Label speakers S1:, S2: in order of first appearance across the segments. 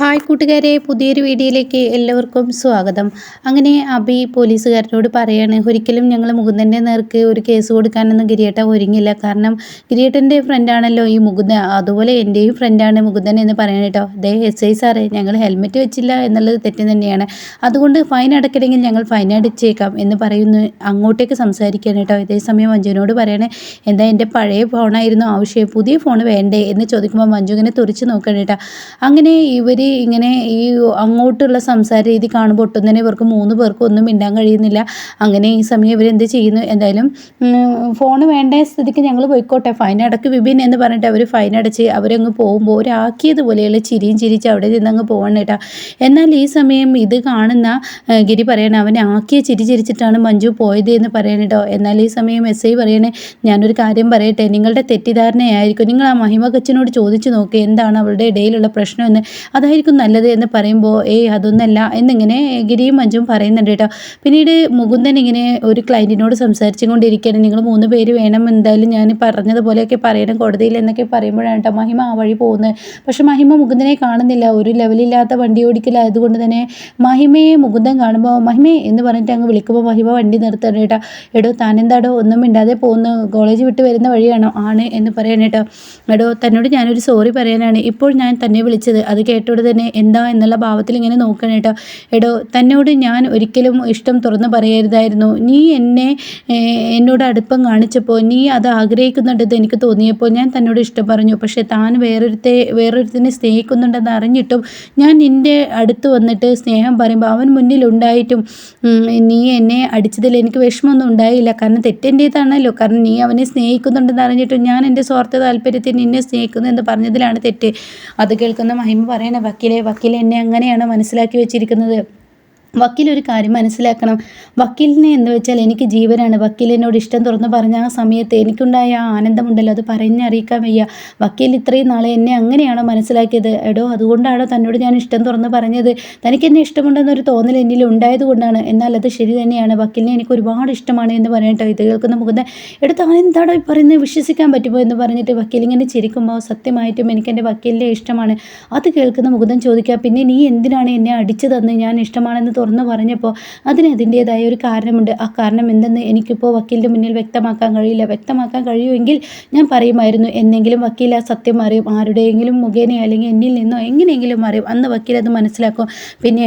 S1: Hi കൂട്ടുകാരെ പുതിയൊരു വീഡിയോയിലേക്ക് എല്ലാവർക്കും സ്വാഗതം. അങ്ങനെ അബി പോലീസുകാരനോട് പറയാണ് ഒരിക്കലും ഞങ്ങൾ മുകുന്ദന്റെ നേർക്ക് ഒരു കേസ് കൊടുക്കാനൊന്നും ഗിരിയേട്ട ഒരുങ്ങില്ല കാരണം ഗിരിയേട്ടന്റെ ഫ്രണ്ടാണല്ലോ ഈ മുകുന്ദൻ അതുപോലെ എന്റെയും ഫ്രണ്ടാണ് മുകുന്ദൻ എന്ന് പറയണം കേട്ടോ ദേ എസ് ഐ സാറേ ഞങ്ങൾ ഹെൽമെറ്റ് വെച്ചില്ല എന്നുള്ളത് തെറ്റ് തന്നെയാണ്. അതുകൊണ്ട് ഫൈൻ അടക്കണമെങ്കിൽ ഞങ്ങൾ ഫൈൻ അടിച്ചേക്കാം എന്ന് പറയുന്നു. അങ്ങോട്ടേക്ക് സംസാരിക്കുകയാണ് കേട്ടോ ഇതേ സമയം മഞ്ജുവിനോട് പറയണേ എന്താ എന്റെ പഴയ ഫോണായിരുന്നു ആവശ്യം പുതിയ ഫോൺ വേണ്ടേ? എന്ന് ചോദിക്കുമ്പോൾ മഞ്ജു ഇങ്ങനെ തുറച്ച് നോക്കണം കേട്ടോ അങ്ങനെ ഇവർ ഇങ്ങനെ ഈ അങ്ങോട്ടുള്ള സംസാര രീതി കാണുമ്പോൾ ഒട്ടും തന്നെ ഇവർക്ക് മൂന്ന് പേർക്കും ഒന്നും മിണ്ടാൻ കഴിയുന്നില്ല. അങ്ങനെ ഈ സമയം ഇവരെന്ത് ചെയ്യുന്നു? എന്തായാലും ഫോൺ വേണ്ട സ്ഥിതിക്ക് ഞങ്ങൾ പോയിക്കോട്ടെ. ഫൈൻ അടക്ക് വിപിൻ എന്ന് പറഞ്ഞിട്ട് അവർ ഫൈൻ അടച്ച് അവരങ്ങ് പോകുമ്പോൾ ഒരാക്കിയതുപോലെയുള്ള ചിരിയും ചിരിച്ച് അവിടെ നിന്ന് അങ്ങ് പോകണം കേട്ടാ. എന്നാൽ ഈ സമയം ഇത് കാണുന്ന ഗിരി പറയണ അവൻ ആക്കിയ ചിരി ചിരിച്ചിട്ടാണ് മഞ്ജു പോയത് എന്ന് പറയണം കേട്ടോ. എന്നാൽ ഈ സമയം എസ് ഐ പറയണേ ഞാനൊരു കാര്യം പറയട്ടെ. നിങ്ങളുടെ തെറ്റിദ്ധാരണയായിരിക്കും. നിങ്ങൾ ആ മഹിമ കൊച്ചിനോട് ചോദിച്ചു നോക്ക്. എന്താണ് അവളുടെ ഇടയിലുള്ള പ്രശ്നമെന്ന്? അതായിരിക്കും നല്ലത് എന്ന് പറയുമ്പോൾ ഏയ് അതൊന്നല്ല എന്നിങ്ങനെ ഗിരിയും മഞ്ജും പറയുന്നുണ്ട് കേട്ടോ. പിന്നീട് മുകുന്ദൻ ഇങ്ങനെ ഒരു ക്ലയന്റിനോട് സംസാരിച്ചുകൊണ്ടിരിക്കുകയാണ്. നിങ്ങൾ മൂന്ന് പേര് വേണം എന്തായാലും ഞാൻ പറഞ്ഞതുപോലെയൊക്കെ പറയണം. കോടതിയിൽ എന്നൊക്കെ പറയുമ്പോഴാണ് കേട്ടോ മഹിമ ആ വഴി പോകുന്നത്. പക്ഷേ മഹിമ മുകുന്ദനെ കാണുന്നില്ല. ഒരു ലെവലില്ലാത്ത വണ്ടി ഓടിക്കലായതുകൊണ്ട് തന്നെ മഹിമയെ മുകുന്ദൻ കാണുമ്പോൾ മഹിമേ എന്ന് പറഞ്ഞിട്ട് അങ്ങ് വിളിക്കുമ്പോൾ മഹിമ വണ്ടി നിർത്തണം കേട്ടോ. എടോ താനെന്താടോ? ഒന്നും മിണ്ടാതെ പോകുന്നു. കോളേജ് വിട്ട് വരുന്ന വഴിയാണോ? ആണ് എന്ന് പറയാൻ കേട്ടോ. എടോ തന്നോട് ഞാനൊരു സോറി പറയാനാണ്. ഇപ്പോൾ ഞാൻ തന്നെ വിളിച്ചത്. അത് കേട്ടോട് തന്നെ എന്താ എന്നുള്ള ഭാവത്തിൽ ഇങ്ങനെ നോക്കണം കേട്ടോ. എടോ തന്നോട് ഞാൻ ഒരിക്കലും ഇഷ്ടം തുറന്ന് പറയരുതായിരുന്നു. നീ എന്നെ എന്നോട് അടുപ്പം കാണിച്ചപ്പോൾ നീ അത് ആഗ്രഹിക്കുന്നുണ്ടെന്ന് എനിക്ക് തോന്നിയപ്പോൾ ഞാൻ തന്നോട് ഇഷ്ടം പറഞ്ഞു. പക്ഷേ താൻ വേറൊരുത്തെ വേറൊരുത്തിനെ സ്നേഹിക്കുന്നുണ്ടെന്ന് അറിഞ്ഞിട്ടും ഞാൻ നിന്റെ അടുത്ത് വന്നിട്ട് സ്നേഹം പറയുമ്പോൾ അവൻ മുന്നിലുണ്ടായിട്ടും നീ എന്നെ അടിച്ചതിൽ എനിക്ക് വിഷമമൊന്നും ഉണ്ടായില്ല. കാരണം തെറ്റെന്റേതാണല്ലോ. കാരണം നീ അവനെ സ്നേഹിക്കുന്നുണ്ടെന്ന് അറിഞ്ഞിട്ടും ഞാൻ എന്റെ സ്വാർത്ഥ താല്പര്യത്തിൽ നിന്നെ സ്നേഹിക്കുന്നു എന്ന് പറഞ്ഞതിലാണ് തെറ്റ്. അത് കേൾക്കുന്ന മഹിമ പറയണ വക്കീലെ വക്കീൽ എന്നെ അങ്ങനെയാണ് മനസ്സിലാക്കി വെച്ചിരിക്കുന്നത്. വക്കീൽ ഒരു കാര്യം മനസ്സിലാക്കണം. വക്കീലിനെ എന്ന് വെച്ചാൽ എനിക്ക് ജീവനാണ്. വക്കീലിനോട് ഇഷ്ടം തുറന്ന് പറഞ്ഞ ആ സമയത്ത് എനിക്കുണ്ടായ ആ ആനന്ദമുണ്ടല്ലോ. അത് പറഞ്ഞറിയിക്കാൻ വയ്യ. വക്കീൽ ഇത്രയും നാളെ എന്നെ അങ്ങനെയാണോ മനസ്സിലാക്കിയത്? എടോ അതുകൊണ്ടാണോ തന്നോട് ഞാൻ ഇഷ്ടം തുറന്ന് പറഞ്ഞത്? തനിക്ക് എന്നെ ഇഷ്ടമുണ്ടെന്നൊരു തോന്നൽ എന്നിൽ ഉണ്ടായത് കൊണ്ടാണ്. എന്നാൽ അത് ശരി തന്നെയാണ്. വക്കീലിനെ എനിക്ക് ഒരുപാട് ഇഷ്ടമാണ് എന്ന് പറയട്ടോ ഇത് കേൾക്കുന്ന മുഖത്ത് എടുത്ത് അവൻ എന്താണോ ഈ പറയുന്നത് വിശ്വസിക്കാൻ പറ്റുമോ? എന്ന് പറഞ്ഞിട്ട് വക്കീൽ ഇങ്ങനെ ചിരിക്കുമ്പോൾ സത്യമായിട്ടും എനിക്ക് എന്റെ വക്കീലിനെ ഇഷ്ടമാണ്. അത് കേൾക്കുന്ന മുഖം ചോദിക്കുക പിന്നെ നീ എന്തിനാണ് എന്നെ അടിച്ചു തന്ന് ഞാൻ ഇഷ്ടമാണെന്ന് തുറന്നു പറഞ്ഞപ്പോൾ അതിന് അതിന്റേതായ ഒരു കാരണമുണ്ട്. ആ കാരണം എന്തെന്ന് എനിക്കിപ്പോൾ വക്കീലിന്റെ മുന്നിൽ വ്യക്തമാക്കാൻ കഴിയില്ല. വ്യക്തമാക്കാൻ കഴിയുമെങ്കിൽ ഞാൻ പറയുമായിരുന്നു എന്നെങ്കിലും വക്കീൽ ആ സത്യം അറിയും. ആരുടെയെങ്കിലും മുഖേന അല്ലെങ്കിൽ എന്നിൽ നിന്നോ എങ്ങനെയെങ്കിലും അറിയും. അന്ന് വക്കീൽ അത് മനസ്സിലാക്കും. പിന്നെ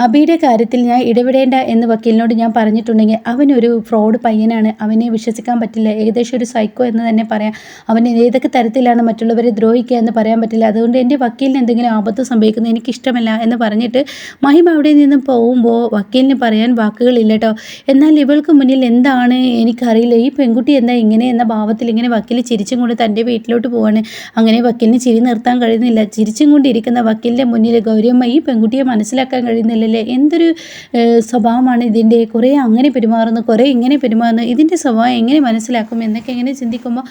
S1: അബിയുടെ കാര്യത്തിൽ ഞാൻ ഇടപെടേണ്ട എന്ന് വക്കീലിനോട് ഞാൻ പറഞ്ഞിട്ടുണ്ടെങ്കിൽ അവനൊരു ഫ്രോഡ് പയ്യനാണ്. അവനെ വിശ്വസിക്കാൻ പറ്റില്ല. ഏകദേശം ഒരു സൈക്കോ എന്ന് തന്നെ പറയാം. അവന് ഏതൊക്കെ തരത്തിലാണ് മറ്റുള്ളവരെ ദ്രോഹിക്കുക എന്ന് പറയാൻ പറ്റില്ല. അതുകൊണ്ട് എന്റെ വക്കീലിന് എന്തെങ്കിലും ആപത്ത് സംഭവിക്കുന്നത് എനിക്കിഷ്ടമല്ല എന്ന് പറഞ്ഞിട്ട് മഹിമ അവിടെ നിന്ന് പോകുമ്പോൾ വക്കീലിന് പറയാൻ വാക്കുകളില്ല കേട്ടോ എന്നാൽ ഇവൾക്ക് മുന്നിൽ എന്താണ് എനിക്കറിയില്ല. ഈ പെൺകുട്ടി എന്താ ഇങ്ങനെ എന്ന ഭാവത്തിൽ ഇങ്ങനെ വക്കീൽ ചിരിച്ചും കൊണ്ട് തന്റെ വീട്ടിലോട്ട് പോവാണ്. അങ്ങനെ വക്കീലിന് ചിരി നിർത്താൻ കഴിയുന്നില്ല. ചിരിച്ചും കൊണ്ടിരിക്കുന്ന വക്കീലിന്റെ മുന്നിൽ ഗൗരിയമ്മ ഈ പെൺകുട്ടിയെ മനസ്സിലാക്കാൻ കഴിയുന്നില്ലല്ലേ? എന്തൊരു സ്വഭാവമാണ് ഇതിന്റെ? കുറേ അങ്ങനെ പെരുമാറുന്നു കുറേ ഇങ്ങനെ പെരുമാറുന്നു. ഇതിന്റെ സ്വഭാവം എങ്ങനെ മനസ്സിലാക്കും എന്നൊക്കെ എങ്ങനെ ചിന്തിക്കുമ്പോൾ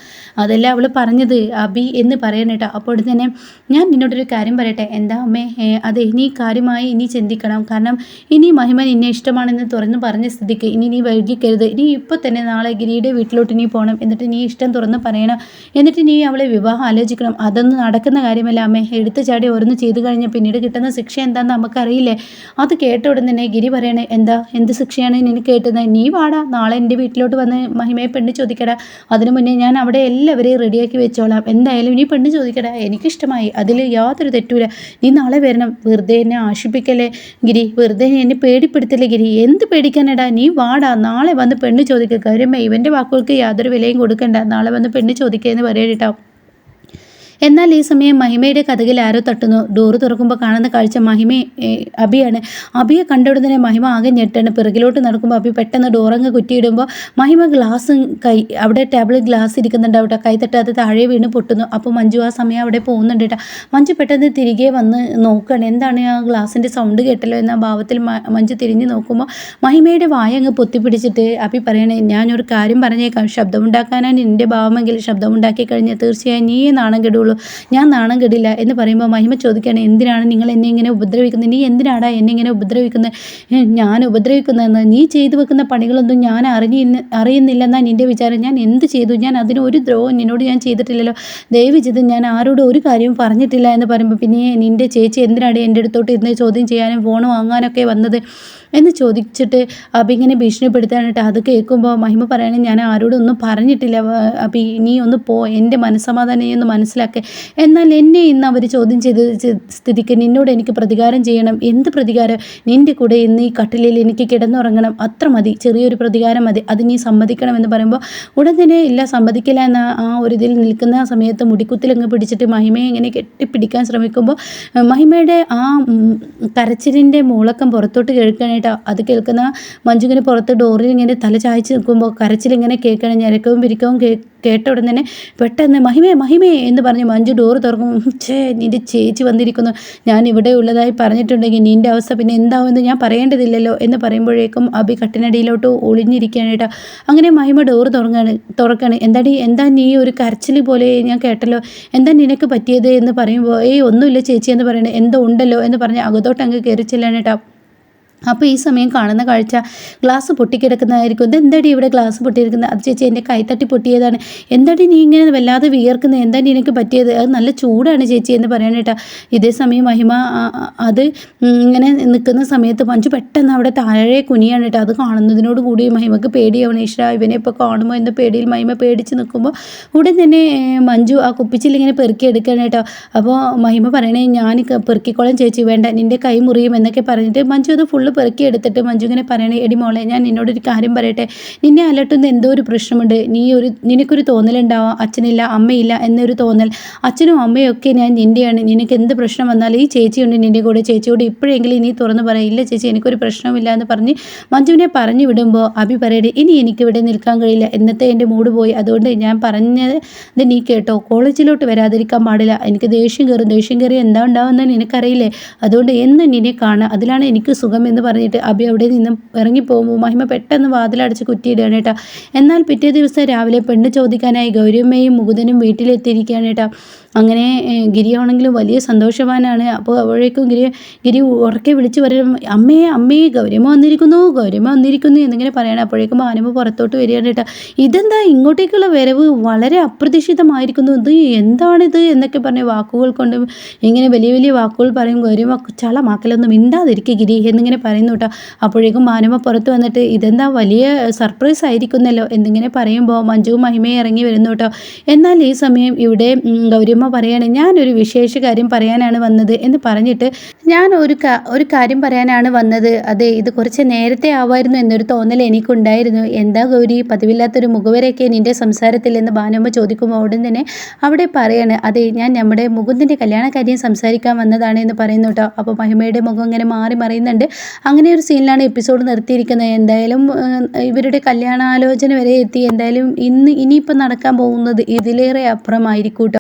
S1: അതെല്ലാം അവൾ പറഞ്ഞത് അബി എന്ന് പറയണം കേട്ടോ. അപ്പോൾ തന്നെ ഞാൻ നിന്നോടൊരു കാര്യം പറയട്ടെ. എന്താ അമ്മേ? അതെ ഇനി കാര്യമായി ഇനി ചിന്തിക്കണം. കാരണം ഇനി മഹിമ നിന്നെ ഇഷ്ടമാണെന്ന് തുറന്നു പറഞ്ഞ സ്ഥിതിക്ക് ഇനി നീ വൈകിക്കരുത്. നീ ഇപ്പോൾ തന്നെ നാളെ ഗിരിയുടെ വീട്ടിലോട്ട് നീ പോകണം എന്നിട്ട് നീ ഇഷ്ടം തുറന്ന് പറയണം. എന്നിട്ട് നീ അവളെ വിവാഹം ആലോചിക്കണം. അതൊന്നും നടക്കുന്ന കാര്യമല്ല അമ്മേ. എടുത്തു ചാടി ഓരോന്ന് ചെയ്തു കഴിഞ്ഞാൽ പിന്നീട് കിട്ടുന്ന ശിക്ഷ എന്താണെന്ന് നമുക്കറിയില്ലേ? അത് കേട്ട ഉടൻ തന്നെ ഗിരി പറയണേ എന്താ? എന്ത് ശിക്ഷയാണ് നിനക്ക് കേട്ടത് നീ വാടാ. നാളെ എന്റെ വീട്ടിലോട്ട് വന്ന് മഹിമയെ പെണ്ണ് ചോദിക്കടാ. അതിനു മുന്നേ ഞാൻ അവിടെ എല്ലാവരെയും റെഡിയാക്കി വെച്ചോളാം. എന്തായാലും നീ പെണ്ണ് ചോദിക്കടാ. എനിക്കിഷ്ടമായി. അതിൽ യാതൊരു തെറ്റൂല. നീ നാളെ വരണം. വെറുതെ എന്നെ ആശിപ്പിക്കല്ലേ ഗിരി വെറുതെ എന്നെ പേടിപ്പെടുത്തില്ല ഗിരി. എന്ത് പേടിക്കാനടാ? നീ വാടാ. നാളെ വന്ന് പെണ്ണ് ചോദിക്കുക കരുമ ഇവന്റെ വാക്കുകൾക്ക് യാതൊരു വിലയും കൊടുക്കണ്ട. നാളെ വന്ന് പെണ്ണ് ചോദിക്കുക എന്ന് പറയട്ടോ എന്നാൽ ഈ സമയം മഹിമയുടെ കഥകിൽ ആരോ തട്ടുന്നു. ഡോറ് തുറക്കുമ്പോൾ കാണുന്ന കാഴ്ച മഹിമ അബിയാണ്. അബിയെ കണ്ടുടനെ മഹിമ ആകെ ഞെട്ടാണ്. പിറകിലോട്ട് നടക്കുമ്പോൾ അബി പെട്ടെന്ന് ഡോറങ്ങ് കുറ്റിയിടുമ്പോൾ മഹിമ ഗ്ലാസ് കൈ അവിടെ ടേബിളിൽ ഗ്ലാസ് ഇരിക്കുന്നുണ്ട് അവിടെ. കൈ തട്ടാതെ താഴെ വീണ് പൊട്ടുന്നു. അപ്പോൾ മഞ്ജു ആ സമയം അവിടെ പോകുന്നുണ്ട് കേട്ടോ. മഞ്ജു പെട്ടെന്ന് തിരികെ വന്ന് നോക്കുകയാണ് എന്താണ് ആ ഗ്ലാസിന്റെ സൗണ്ട് കേട്ടല്ലോ എന്ന ഭാവത്തിൽ മഞ്ജു തിരിഞ്ഞ് നോക്കുമ്പോൾ മഹിമയുടെ വായ അങ്ങ് പൊത്തിപ്പിടിച്ചിട്ട് അബി പറയണേ ഞാനൊരു കാര്യം പറഞ്ഞേക്കാം. ശബ്ദമുണ്ടാക്കാനാണ് എന്റെ ഭാവമെങ്കിൽ ശബ്ദമുണ്ടാക്കി കഴിഞ്ഞാൽ തീർച്ചയായും നീ നാണം കെടുള്ളൂ. പറ്റുള്ളൂ ഞാൻ നാണം കെടില്ല എന്ന് പറയുമ്പോൾ മഹിമ ചോദിക്കുകയാണ് എന്തിനാണ് നിങ്ങൾ എന്നെ ഇങ്ങനെ ഉപദ്രവിക്കുന്നത്? നീ എന്തിനാടാ എന്നെ ഇങ്ങനെ ഉപദ്രവിക്കുന്നത്? "ഏ, ഞാൻ ഉപദ്രവിക്കുന്നതെന്ന് നീ ചെയ്തു വെക്കുന്ന പണികളൊന്നും ഞാൻ അറിഞ്ഞി അറിയുന്നില്ലെന്നാണ് നിന്റെ വിചാരം. ഞാൻ എന്ത് ചെയ്തു? ഞാൻ അതിന് ഒരു ദ്രോഹം നിന്നോട് ഞാൻ ചെയ്തിട്ടില്ലല്ലോ. ദയവ് ഞാൻ ആരോടും ഒരു കാര്യവും പറഞ്ഞിട്ടില്ല എന്ന് പറയുമ്പോൾ പിന്നെ നിന്റെ ചേച്ചി എന്തിനാണ് എന്റെ അടുത്തോട്ട് ഇരുന്ന് ചോദ്യം ചെയ്യാനും ഫോൺ വാങ്ങാനൊക്കെ വന്നത്? എന്ന് ചോദിച്ചിട്ട് അബി ഇങ്ങനെ ഭീഷണിപ്പെടുത്താനായിട്ട് അത് കേൾക്കുമ്പോൾ മഹിമ പറയണേ ഞാൻ ആരോടും ഒന്നും പറഞ്ഞിട്ടില്ല അബി നീ ഒന്ന് പോ എന്റെ മനസ്സമാധാനം ഒന്ന് മനസ്സിലാക്കുക എന്നാൽ എന്നെ ഇന്ന് അവർ ചോദ്യം ചെയ്ത സ്ഥിതിക്ക് നിന്നോട് എനിക്ക് പ്രതികാരം ചെയ്യണം. എന്ത് പ്രതികാരം? നിന്റെ കൂടെ ഇന്ന് ഈ കട്ടിലിൽ എനിക്ക് കിടന്നുറങ്ങണം. അത്ര മതി ചെറിയൊരു പ്രതികാരം മതി. അത് നീ സമ്മതിക്കണമെന്ന് പറയുമ്പോൾ ഉടൻ തന്നെ ഇല്ല സമ്മതിക്കില്ല എന്ന ആ ഒരു ഇതിൽ നിൽക്കുന്ന സമയത്ത് മുടിക്കുത്തിലങ്ങ് പിടിച്ചിട്ട് മഹിമയെ ഇങ്ങനെ കെട്ടിപ്പിടിക്കാൻ ശ്രമിക്കുമ്പോൾ മഹിമയുടെ ആ കരച്ചിലിന്റെ മൂളക്കം പുറത്തോട്ട് കേൾക്കാനായിട്ട്. അത് കേൾക്കുന്ന മഞ്ജുവിന് പുറത്ത് ഡോറിൽ ഇങ്ങനെ തല ചായച്ച് നിൽക്കുമ്പോൾ കരച്ചിലിങ്ങനെ കേൾക്കണം ഞരക്കവും പിരിക്കവും കേ കേട്ട ഉടൻ തന്നെ പെട്ടെന്ന് മഹിമേ മഹിമേ എന്ന് പറഞ്ഞ് മഞ്ജു ഡോറ് തുറക്കും. ചേ നിന്റെ ചേച്ചി വന്നിരിക്കുന്നു. ഞാൻ ഇവിടെ ഉള്ളതായി പറഞ്ഞിട്ടുണ്ടെങ്കിൽ നിന്റെ അവസ്ഥ പിന്നെ എന്താവുമെന്ന് ഞാൻ പറയേണ്ടതില്ലല്ലോ എന്ന് പറയുമ്പോഴേക്കും അബി കട്ടിനടിയിലോട്ട് ഒളിഞ്ഞിരിക്കുകയാണ് അങ്ങനെ മഹിമ ഡോറ് തുറങ്ങാണ് തുറക്കാണ്. എന്താടി എന്താ നീ ഒരു കരച്ചിൽ പോലെ ഞാൻ കേട്ടല്ലോ? എന്താ നിനക്ക് പറ്റിയത്? എന്ന് പറയുമ്പോൾ ഏയ് ഒന്നുമില്ല ചേച്ചി എന്ന് പറയണേ. എന്തോ ഉണ്ടല്ലോ എന്ന് പറഞ്ഞ് അകത്തോട്ട് അങ്ങ് കയറി ചെല്ലാണ് അപ്പോൾ ഈ സമയം കാണുന്ന കാഴ്ച ഗ്ലാസ് പൊട്ടിക്കിടക്കുന്നതായിരിക്കും. ഇത് എന്താടി ഇവിടെ ഗ്ലാസ് പൊട്ടിയിരിക്കുന്നത്? അത് ചേച്ചി എന്റെ കൈത്തട്ടി പൊട്ടിയതാണ്. എന്താടി നീ ഇങ്ങനെ വല്ലാതെ വിയർക്കുന്നത് എന്താ നിനക്ക് പറ്റിയത്? അത് നല്ല ചൂടാണ് ചേച്ചി എന്ന് പറയാനേട്ടാ ഇതേ സമയം മഹിമ അത് ഇങ്ങനെ നിൽക്കുന്ന സമയത്ത് മഞ്ജു പെട്ടെന്ന് അവിടെ താഴെ കുനിയാണ് കേട്ടോ. അത് കാണുന്നതിനോട് കൂടി മഹിമക്ക് പേടിയാവണം ഈശ്വര ഇവനെ ഇപ്പോൾ കാണുമ്പോൾ എന്ന പേടിയിൽ മഹിമ പേടിച്ച് നിൽക്കുമ്പോൾ ഉടൻ തന്നെ മഞ്ജു ആ കുപ്പിച്ചിൽ ഇങ്ങനെ പെറുക്കി കേട്ടോ. അപ്പോൾ മഹിമ പറയണേ ഞാൻ പെറുക്കിക്കോളാം ചേച്ചി. വേണ്ട നിന്റെ കൈ മുറിയും എന്നൊക്കെ പറഞ്ഞിട്ട് മഞ്ജു അത് ഫുള്ള് പെറുക്കി എടുത്തിട്ട് മഞ്ജുവിനെ പറയണേ എടി മോളെ ഞാൻ നിന്നോട് ഒരു കാര്യം പറയട്ടെ. നിന്നെ അലട്ടുന്ന എന്തോ ഒരു പ്രശ്നമുണ്ട്. നീ ഒരു നിനക്കൊരു തോന്നലുണ്ടാവാം. അച്ഛനില്ല അമ്മയില്ല എന്നൊരു തോന്നൽ. അച്ഛനും അമ്മയും ഒക്കെ ഞാൻ നിന്റെയാണ് നിനക്ക് എന്ത് പ്രശ്നം വന്നാലും ഈ ചേച്ചിയുണ്ട് നിന്റെ കൂടെ. ചേച്ചിയോട് ഇപ്പോഴെങ്കിലും നീ തുറന്ന് പറയാം ഇല്ല ചേച്ചി എനിക്കൊരു പ്രശ്നമില്ല എന്ന് പറഞ്ഞ് മഞ്ജുവിനെ പറഞ്ഞു വിടുമ്പോൾ അഭി പറയട്ടെ ഇനി എനിക്കിവിടെ നിൽക്കാൻ കഴിയില്ല. എന്നത്തെ എന്റെ മൂഡ് പോയി. അതുകൊണ്ട് ഞാൻ പറഞ്ഞത് നീ കേട്ടോ. കോളേജിലോട്ട് വരാതിരിക്കാൻ പാടില്ല. എനിക്ക് ദേഷ്യം കയറും. ദേഷ്യം കയറി എന്താ ഉണ്ടാവുന്നതെന്ന് നിനക്കറിയില്ലേ? അതുകൊണ്ട് എന്ന് നിന്നെ കാണുക. അതിലാണ് എനിക്ക് സുഖം എന്ന് പറഞ്ഞിട്ട് അബി അവിടെ നിന്നും ഇറങ്ങിപ്പോകുമ്പോൾ മഹിമ പെട്ടെന്ന് വാതിലടച്ച് കുറ്റിയിടുകയാണ് കേട്ടോ. എന്നാൽ പിറ്റേ ദിവസം രാവിലെ പെണ്ണ് ചോദിക്കാനായി ഗൗരിയമ്മയും മുകുതനും വീട്ടിലെത്തിയിരിക്കുകയാണ് കേട്ടോ. അങ്ങനെ ഗിരി ഗിരിയാണെങ്കിലും വലിയ സന്തോഷവാനാണ്. അപ്പോൾ അപ്പോഴേക്കും ഗിരി ഗിരി ഉറക്കെ വിളിച്ച് പറയും അമ്മയെ അമ്മയെ ഗൗരിയമ്മ വന്നിരിക്കുന്നു ഗൗരിയമ്മ വന്നിരിക്കുന്നു എന്നിങ്ങനെ പറയണം. അപ്പോഴേക്കും ആനമ്മ പുറത്തോട്ട് വരികയാണ് കേട്ടോ. ഇതെന്താ ഇങ്ങോട്ടേക്കുള്ള വരവ്? വളരെ അപ്രതീക്ഷിതമായിരിക്കുന്നു. ഇത് എന്താണിത്? എന്നൊക്കെ പറഞ്ഞ് വാക്കുകൾ കൊണ്ട് ഇങ്ങനെ വലിയ വലിയ വാക്കുകൾ പറയും. ഗൗരിയമ്മ ചളമാക്കലൊന്നും മിണ്ടാതിരിക്കുക ഗിരി എന്നിങ്ങനെ പറയുന്നു കേട്ടോ. അപ്പോഴേക്കും മാനുമ പുറത്ത് വന്നിട്ട് ഇതെന്താ വലിയ സർപ്രൈസ് ആയിരിക്കുന്നല്ലോ എന്നിങ്ങനെ പറയുമ്പോൾ മഞ്ജു മഹിമയും ഇറങ്ങി വരുന്നു കേട്ടോ. എന്നാൽ ഈ സമയം ഇവിടെ ഗൗരിയമ്മ പറയാണ് ഞാനൊരു വിശേഷ കാര്യം പറയാനാണ് വന്നത് എന്ന് പറഞ്ഞിട്ട് ഞാൻ ഒരു ഒരു കാര്യം പറയാനാണ് വന്നത്. അതെ ഇത് കുറച്ച് നേരത്തെ ആവായിരുന്നു എന്നൊരു തോന്നൽ എനിക്കുണ്ടായിരുന്നു. എന്താ ഗൗരി പതിവില്ലാത്തൊരു മുഖവരൊക്കെ നിന്റെ സംസാരത്തിൽ എന്ന് ഭാനുമ്മ ചോദിക്കുമ്പോൾ ഉടൻ തന്നെ അവിടെ പറയാണ് അതെ ഞാൻ നമ്മുടെ മുകുന്ദന്റെ കല്യാണക്കാര്യം സംസാരിക്കാൻ വന്നതാണ് എന്ന് പറയുന്നു കേട്ടോ. അപ്പോൾ മഹിമയുടെ മുഖം ഇങ്ങനെ മാറി മറിയുന്നുണ്ട്. അങ്ങനെ ഒരു സീനിലാണ് എപ്പിസോഡ് നിർത്തിയിരിക്കുന്നത്. എന്തായാലും ഇവരുടെ കല്യാണാലോചന വരെ എത്തി. എന്തായാലും ഇന്ന് ഇനിയിപ്പോൾ നടക്കാൻ പോകുന്നത് ഇതിലേറെ അപ്പുറമായിരിക്കും